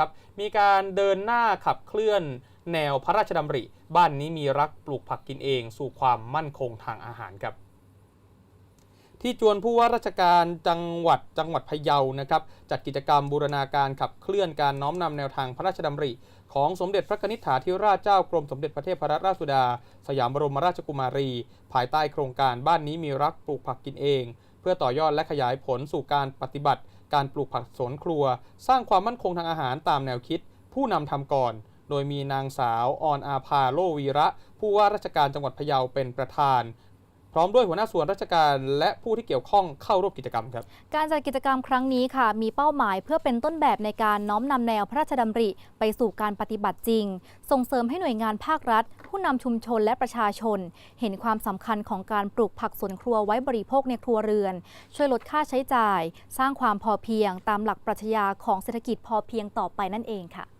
ครับ มีการเดินหน้าขับเคลื่อนแนวพระราชดำริ บ้านนี้มีรักปลูกผักกินเอง สู่ความมั่นคงทางอาหารครับ ที่จวนผู้ว่าราชการจังหวัดจังหวัดพะเยานะครับจัดกิจกรรมบูรณาการขับเคลื่อนการน้อมนำแนวทางพระราชดำริ ของสมเด็จพระนิษฐาธิราชเจ้ากรมสมเด็จพระเทพรัตนราชสุดา สยามบรมราชกุมารี ภายใต้โครงการบ้านนี้มีรักปลูกผักกินเอง เพื่อต่อยอดและขยายผลสู่การปฏิบัติ การปลูกผักสวนครัว สร้างความมั่นคงทางอาหารตามแนวคิด ผู้นำทำก่อน โดยมีนางสาวออนอาภาโลวีระ ผู้ว่าราชการจังหวัดพะเยาเป็นประธาน พร้อมด้วยหัวหน้าส่วนราชการและผู้ที่เกี่ยวข้องเข้าร่วมกิจกรรมครับ การจัดกิจกรรมครั้งนี้ค่ะ มีเป้าหมายเพื่อเป็นต้นแบบในการน้อมนำแนวพระราชดำริ ไปสู่การปฏิบัติจริง ส่งเสริมให้หน่วยงานภาครัฐ ผู้นำชุมชนและประชาชน เห็นความสำคัญของการปลูกผักสวนครัวไว้บริโภคในครัวเรือน ช่วยลดค่าใช้จ่าย สร้างความพอเพียงตามหลักปรัชญาของเศรษฐกิจพอเพียงต่อไปนั่นเองค่ะ